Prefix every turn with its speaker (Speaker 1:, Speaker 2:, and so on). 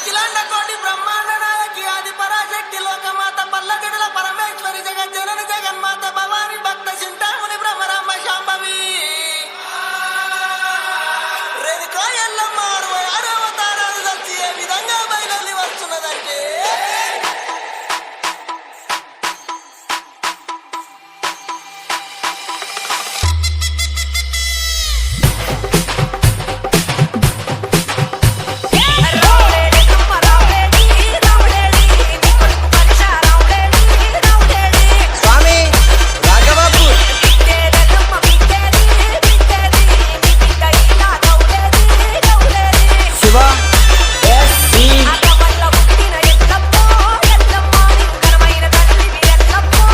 Speaker 1: అఖిలాండ కోటి